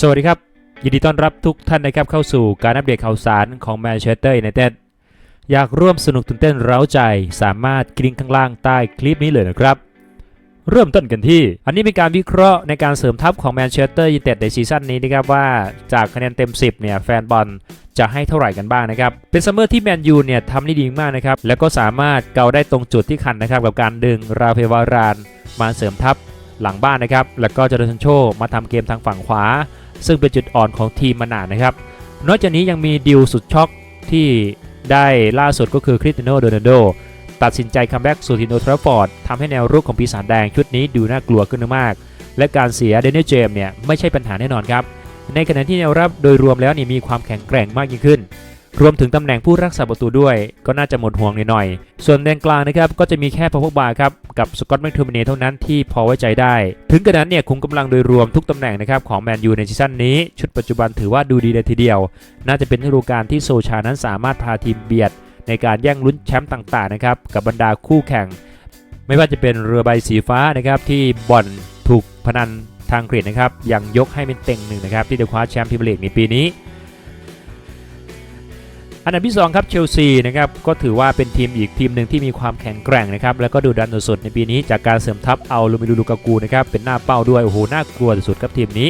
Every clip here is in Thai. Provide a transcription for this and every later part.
สวัสดีครับ ยินดีต้อนรับทุกท่านนะครับเข้าสู่การอัปเดตข่าวสารของแมนเชสเตอร์ยูไนเต็ดอยากร่วมสนุกตื่นเต้นเร้าใจ สามารถคลิกข้างล่างใต้คลิปนี้เลยนะครับ เริ่มต้นกันที่ อันนี้เป็นการวิเคราะห์ในการเสริมทัพของแมนเชสเตอร์ยูไนเต็ดในซีซั่นนี้นะครับว่าจากคะแนนเต็ม 10เนี่ยแฟนบอลจะให้เท่าไหร่กันบ้างนะครับ เป็นซัมเมอร์ที่แมนยูเนี่ยทำได้ดีมากนะครับ แล้วก็สามารถเกาได้ตรงจุดที่คันนะครับ กับการดึงราเฟวารานมาเสริมทัพหลังบ้านนะครับ แล้วก็เจอร์ซันโชมาทำเกมทางฝั่งขวา ซึ่งเป็นจุดอ่อนของทีมมานานนะครับ นอกจากนี้ยังมีดิวสุดช็อกที่ได้ล่าสุดก็คือคริสเตียโนโดนัลโดตัดสินใจคัมแบ็กสู่ทีมโอลด์แทรัฟฟอร์ดทำให้แนวรุกของปีศาจแดงชุดนี้ดูน่ากลัวขึ้นมาก และการเสียเดนนิสเจมส์เนี่ยไม่ใช่ปัญหาแน่นอนครับ ในขณะที่แนวรับโดยรวมแล้วนี่มีความแข็งแกร่งมากยิ่งขึ้น รวมถึงตำแหน่งผู้รักษาประตูด้วย ก็น่าจะหมดห่วงหน่อยๆส่วนแดนกลางนะครับก็จะมีแค่พอพกบาครับกับสกอตแมคโทมิเนเท่านั้นที่พอไว้ใจได้ ถึงกระนั้นเนี่ยคุมกำลังโดยรวมทุกตำแหน่งนะครับของแมนยูในซีซั่นนี้ ชุดปัจจุบันถือว่าดูดีเลยทีเดียว น่าจะเป็นฤดูกาลที่โซชานั้นสามารถพาทีมเบียด ในการแย่งลุ้นแชมป์ต่างๆนะครับกับบรรดาคู่แข่ง ไม่ว่าจะเป็นเรือใบสีฟ้านะครับที่บอนถูกพนันทางอังกฤษนะครับยังยกให้เป็นเต็งหนึ่งนะครับที่จะคว้าแชมป์พรีเมียร์ลีกในปีนี้ อันดับที่2ครับเชลซีนะครับก็ถือว่าเป็นทีมอีกทีมหนึ่งที่มีความแข็งแกร่งนะครับแล้วก็ดูดันสุดในปีนี้จากการเสริมทัพเอาลูมิลูลูกากูนะครับเป็นหน้าเป้าด้วยโอ้โหน่ากลัวสุดๆครับทีมนี้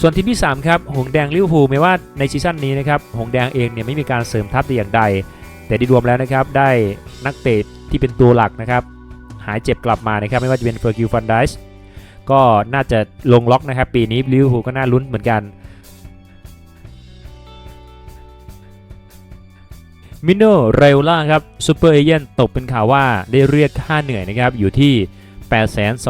ส่วนทีมที่3ครับหงแดงลิเวอร์พูลไม่ว่าในซีซั่นนี้นะครับหงแดงเองเนี่ยไม่มีการเสริมทัพแต่อย่างใด แต่ที่รวมแล้วนะครับได้นักเตะที่เป็นตัวหลักนะครับหายเจ็บกลับมานะครับไม่ว่าจะเป็นเฟอร์กิวฟันไดส์ก็น่าจะลงล็อกนะครับปีนี้ลิเวอร์พูลก็น่าลุ้นเหมือนกัน มิโนเรลล่าครับซูเปอร์เอเจนตกเป็นข่าวว่าได้เรียกค่าเหนื่อยนะครับอยู่ที่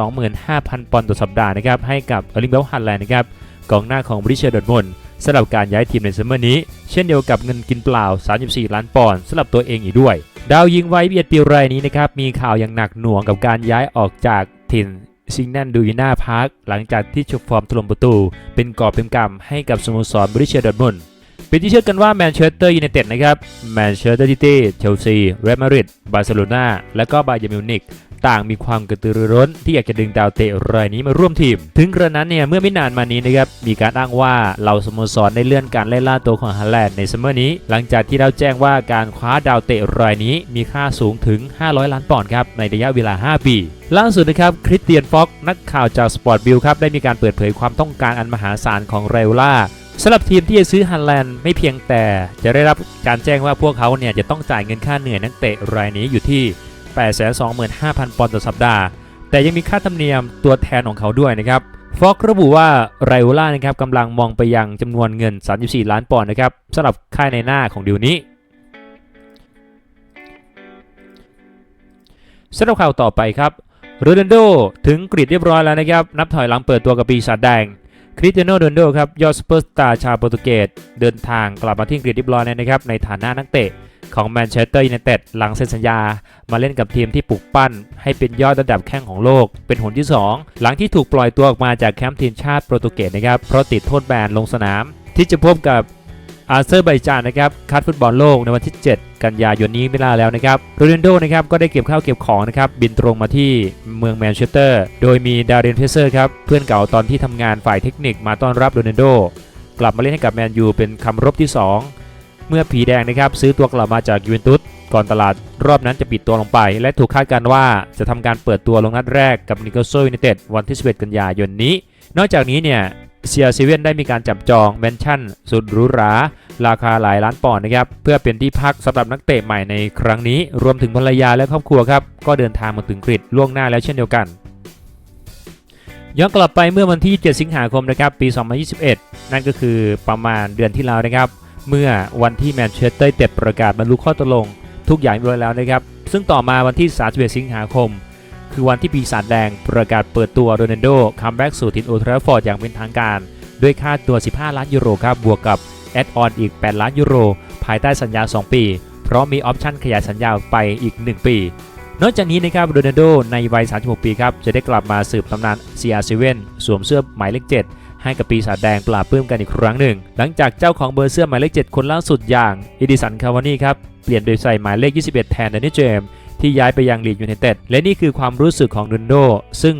825,000 ปอนด์ต่อสัปดาห์นะครับให้กับเอลิงเบลฮันแลนด์นะครับกองหน้าของบริเชอร์ดอร์ทมนสำหรับการย้ายทีมในซัมเมอร์นี้ เช่นเดียวกับเงินกินเปล่า 34 ล้านปอนด์สำหรับตัวเองอีกด้วย ดาวยิงไว้เบียดปีรายนี้นะครับมีข่าวอย่างหนักหน่วงกับการย้ายออกจากถิ่นซิงแนนดูยิน่าพาร์คหลังจากที่โชว์ฟอร์มถล่มประตู เป็นกอบเป็นกำให้กับสโมสรบริเชอร์ดอร์ทมนด์ เป็นที่เชื่อกันว่าแมนเชสเตอร์ยูไนเต็ดนะครับแมนเชสเตอร์ซิตี้เชลซีเรอัลมาดริดบาร์เซโลนาและก็บาเยร์มิวนิกต่างมีความกระตือรือร้น ที่อยากจะดึงดาวเตะรายนี้มาร่วมทีม ถึงกระนั้นเนี่ย เมื่อไม่นานมานี้นะครับ มีการอ้างว่าเหล่าสโมสรได้เลื่อนการไล่ล่าตัวของฮาแลนด์ในซัมเมอร์นี้ หลังจากที่เราแจ้งว่าการคว้าดาวเตะรายนี้มีค่าสูงถึง 500 ล้านปอนด์ครับ ในระยะเวลา 5 ปี ล่าสุดนะครับคริสเตียนฟ็อกนักข่าวจากสปอร์ตบิลครับได้มีการเปิดเผยความต้องการอันมหาศาลของเรล่า สำหรับทีมที่จะซื้อฮันแลนด์ไม่เพียงแต่จะได้รับการแจ้งว่าพวกเขาเนี่ยจะต้องจ่ายเงินค่าเหนื่อยนักเตะรายนี้อยู่ที่ 825,000 ปอนด์ต่อสัปดาห์ แต่ยังมีค่าธรรมเนียมตัวแทนของเขาด้วยนะครับฟอกระบุว่าไรโอล่านะครับกำลังมองไปยังจำนวนเงิน 34 ล้านปอนด์นะครับสำหรับค่ายในหน้าของดิวนี้สำหรับข่าวต่อไปครับโรนัลโดถึงกรีดเรียบร้อยแล้วนะครับ นับถอยหลังเปิดตัวกับปีศาจแดง คริสเตียโนโรนโดครับยอดซูเปอร์สตาร์ชาวโปรตุเกสเดินทางกลับมาที่อังกฤษเรียบร้อยแล้วนะครับในฐานะนักเตะของแมนเชสเตอร์ยูไนเต็ดหลังเซ็นสัญญา มาเล่นกับทีมที่ปลุกปั้น ให้เป็นยอดระดับแข้งของโลก เป็นหนที่ 2 หลังที่ถูกปล่อยตัวออกมาจากแคมป์ทีมชาติโปรตุเกสนะครับเพราะติดโทษแบนลงสนาม ที่จะพบกับ อาเซอร์ไบจานนะครับคัดฟุตบอลโลกในวันที่ 7 กันยายนนี้ไม่ลาแล้วนะครับโรนัลโดนะครับก็ได้เก็บข้าวเก็บของนะครับบินตรงมาที่เมืองแมนเชสเตอร์ โดยมีดาร์เรนเพเซอร์ครับเพื่อนเก่าตอนที่ทำงานฝ่ายเทคนิคมาต้อนรับโรนัลโดกลับมาเล่นให้กับแมนยูเป็นคำรบที่ 2 เมื่อผีแดงนะครับซื้อตัวกลับมาจากยูเวนตุสก่อนตลาดรอบนั้นจะปิดตัวลงไป และถูกคาดการณ์ว่าจะทำการเปิดตัวลงนัดแรกกับนิโคลโซยูไนเต็ดวันที่11กันยายนนี้ นอกจากนี้เนี่ย เซียซีเว่นได้มีการจับจองแมนชั่น สุดหรูหราราคาหลายล้านปอนด์นะครับ เพื่อเป็นที่พักสำหรับนักเตะใหม่ในครั้งนี้ รวมถึงภรรยาและครอบครัวครับ ก็เดินทางมาถึงกรีฑล่วงหน้าแล้วเช่นเดียวกัน ย้อนกลับไปเมื่อวันที่ 7 สิงหาคมนะครับปี 2021 นั่นก็คือประมาณเดือนที่แล้วนะครับ เมื่อวันที่แมนเชสเตอร์เต็ดประกาศบรรลุข้อตกลง ทุกอย่างเรียบร้อยแล้วนะครับซึ่งต่อมาวันที่ 31 สิงหาคม คือวันที่ปีศาจแดงประกาศเปิดตัวโรนัลโดคัมแบ็กสู่ทีมโอลด์แทราฟอร์ดอย่างเป็นทางการ ด้วยค่าตัว 15 ล้านยูโรครับบวกกับแอดออนอีก 8 ล้านยูโร ภายใต้สัญญา 2 ปี เพราะมีออปชั่นขยายสัญญาไปอีก 1 ปี นอกจากนี้นะครับโรนัลโดในวัย 36 ปีครับจะได้กลับมาสืบตำนาน CR7 สวมเสื้อหมายเลข 7 ให้กับปีศาจแดงปราบปื้มกันอีกครั้งหนึ่ง หลังจากเจ้าของเบอร์เสื้อหมายเลข 7 คนล่าสุดอย่างอิดิสันคาวานี่ครับเปลี่ยนโดยใส่หมายเลข 21 แทนเดนนี่เจมส์ ที่ย้ายไปยังลีดยูไนเต็ดและนี่คือความรู้สึกของโรนัลโด ซึ่ง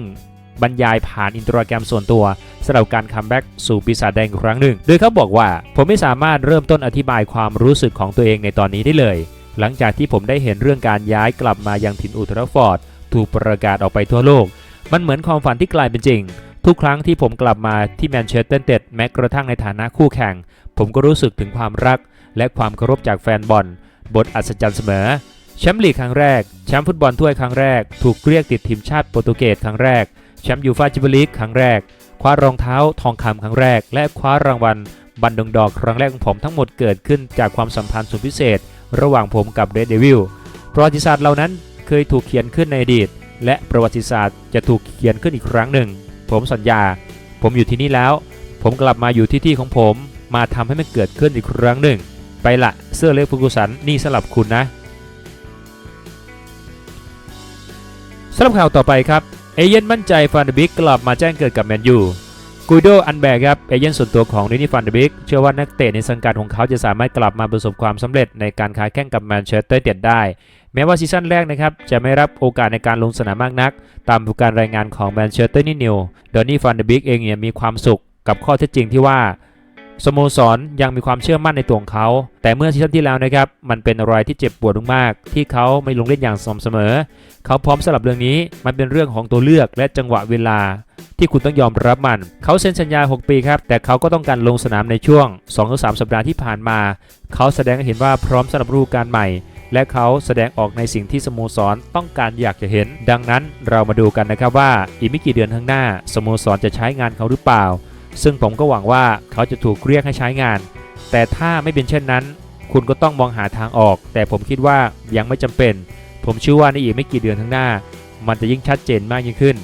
บรรยายผ่านอินสตาแกรมส่วนตัวสำหรับการคัมแบ็กสู่ปีศาจแดงครั้งหนึ่ง โดยเขาบอกว่าผมไม่สามารถเริ่มต้นอธิบายความรู้สึกของตัวเองในตอนนี้ได้เลย หลังจากที่ผมได้เห็นเรื่องการย้ายกลับมายังถิ่นอุตราฟอร์ดถูกประกาศออกไปทั่วโลก มันเหมือนความฝันที่กลายเป็นจริง ทุกครั้งที่ผมกลับมาที่แมนเชสเตอร์เต็ดแม้กระทั่งในฐานะคู่แข่ง ผมก็รู้สึกถึงความรัก และความเคารพจากแฟนบอล บทอัศจรรย์เสมอ แชมป์ลีกครั้งแรก แชมป์ฟุตบอลถ้วยครั้งแรก ถูกเรียกติดทีมชาติโปรตุเกสครั้งแรก แชมป์ยูฟ่าแชมเปี้ยนลีกครั้งแรก คว้ารองเท้าทองคำครั้งแรก และคว้ารางวัลบันดงดอกครั้งแรกของผมทั้งหมดเกิดขึ้นจากความสัมพันธ์สุดพิเศษ ระหว่างผมกับเรดเดวิลประวัติศาสตร์เหล่านั้นเคยถูกเขียนขึ้นในอดีต และประวัติศาสตร์จะถูกเขียนขึ้นอีกครั้งหนึ่ง ผมสัญญา ผมอยู่ที่นี่แล้ว ผมกลับมาอยู่ที่ที่ของผม มาทำให้มันเกิดขึ้นอีกครั้งหนึ่ง ไปละเสื้อเล็กฟูกุสันนี่สำหรับคุณนะ สำหรับข่าวต่อไปครับเอเย่นมั่นใจฟานเดบิกกลับมาแจ้งเกิดกับแมนยูกุยโดอันแบกครับเอเย่นส่วนตัวของดินี่ฟานเดบิกเชื่อว่านักเตะในสังกัดของเขาจะสามารถกลับมาประสบความสำเร็จในการค้าแข่งกับแมนเชสเตอร์เต็ดได้ แม้ว่าซีซั่นแรกนะครับจะไม่รับโอกาสในการลงสนามมากนัก ตามการรายงานของแมนเชสเตอร์นินิวดอนนี่ฟานเดบิกเองเนี่ยมีความสุขกับข้อเท็จจริงที่ว่า สโมสรยังมีความเชื่อมั่นในตัวของเขา แต่เมื่อซีซั่นที่แล้วนะครับ มันเป็นอะไรที่เจ็บปวดมากๆที่เขาไม่ลงเล่นอย่างสม่ำเสมอ เขาพร้อมสำหรับเรื่องนี้ มันเป็นเรื่องของตัวเลือกและจังหวะเวลา ที่คุณต้องยอมรับมัน เขาเซ็นสัญญา 6 ปีครับ แต่เขาก็ต้องการลงสนามในช่วง 2-3 สัปดาห์ที่ผ่านมา เขาแสดงให้เห็นว่าพร้อมสำหรับฤดูกาลใหม่และเขาแสดงออกในสิ่งที่สโมสรต้องการอยากจะเห็น ดังนั้นเรามาดูกันนะครับว่าอีกไม่กี่เดือนข้างหน้า สโมสรจะใช้งานเขาหรือเปล่า ซึ่งผมก็หวังว่าเขาจะถูกเรียกให้ใช้งาน แต่ถ้าไม่เป็นเช่นนั้น คุณก็ต้องมองหาทางออก แต่ผมคิดว่ายังไม่จำเป็น ผมเชื่อว่าในอีกไม่กี่เดือนข้างหน้า มันจะยิ่งชัดเจนมากยิ่งขึ้น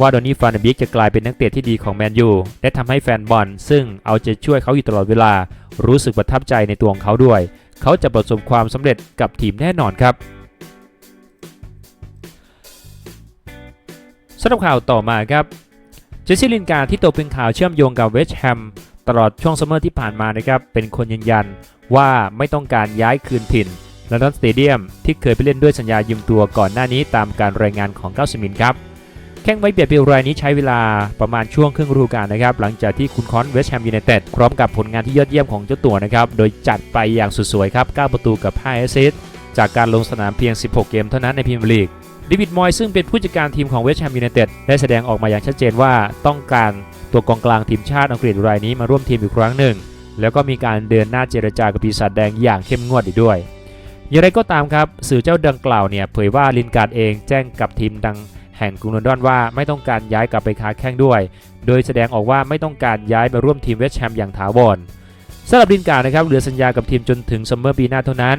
ว่าดอนนี่ฟานบิกจะกลายเป็นนักเตะที่ดีของแมนยูและทำให้แฟนบอลซึ่งเอาใจช่วยเขาอยู่ตลอดเวลา รู้สึกประทับใจในตัวของเขาด้วย เขาจะประสบความสำเร็จกับทีมแน่นอนครับสำหรับข่าวต่อมาครับ เจสซี่ลินการ์ที่ตกเป็นข่าวเชื่อมโยงกับเวสต์แฮมตลอดช่วงซัมเมอร์ที่ผ่านมานะครับเป็นคนยืนยันว่าไม่ต้องการย้ายคืนถิ่นลอนดอนสเตเดียมที่เคยไปเล่นด้วยสัญญายืมตัวก่อนหน้านี้ตามการรายงานของเก้าสมินครับแข้งไว้เบียดเบียดรายนี้ใช้เวลาประมาณช่วงครึ่งฤดูกาลนะครับ หลังจากที่คุณคอนเวสต์แฮมยูไนเต็ดพร้อมกับผลงานที่ยอดเยี่ยมของเจ้าตัวนะครับ โดยจัดไปอย่างสุดสวยครับ 9 ประตูกับ 5 แอสซิสต์จากการลงสนามเพียง 16 เกมเท่านั้นในพรีเมียร์ลีก ดิวิดมอยซึ่งเป็นผู้จัดการทีมของเวสต์แฮมยูไนเต็ดได้แสดงออกมาอย่างชัดเจนว่าต้องการตัวกองกลางทีมชาติอังกฤษรายนี้มาร่วมทีมอีกครั้งหนึ่ง แล้วก็มีการเดินหน้าเจรจากับปีศาจแดงอย่างเข้มงวดอีกด้วย อย่างไรก็ตามครับสื่อเจ้าดังกล่าวเนี่ยเผยว่าลินการ์ดเองแจ้งกับทีมดังแห่งกรุงลอนดอนว่าไม่ต้องการย้ายกลับไปค้าแข่งด้วย โดยแสดงออกว่าไม่ต้องการย้ายมาร่วมทีมเวสต์แฮมอย่างถาวรสำหรับลินการ์ดนะครับเหลือสัญญากับทีมจนถึงซัมเมอร์ปีหน้าเท่านั้น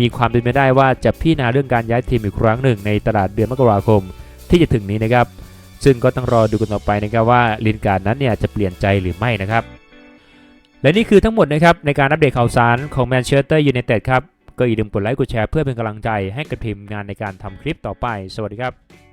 มีความเป็นไปได้ว่าจะพิจารณาเรื่องการย้ายทีมอีกครั้งหนึ่งในตลาดเดือนมกราคมที่จะถึงนี้นะครับ ซึ่งก็ต้องรอดูกันต่อไปนะครับว่าลินการ์ดนั้นเนี่ยจะเปลี่ยนใจหรือไม่นะครับ และนี่คือทั้งหมดนะครับในการอัปเดตข่าวสารของแมนเชสเตอร์ยูไนเต็ดครับก็อย่าลืมกดไลค์กดแชร์เพื่อเป็นกำลังใจให้กับทีมงานในการทำคลิปต่อไป สวัสดีครับ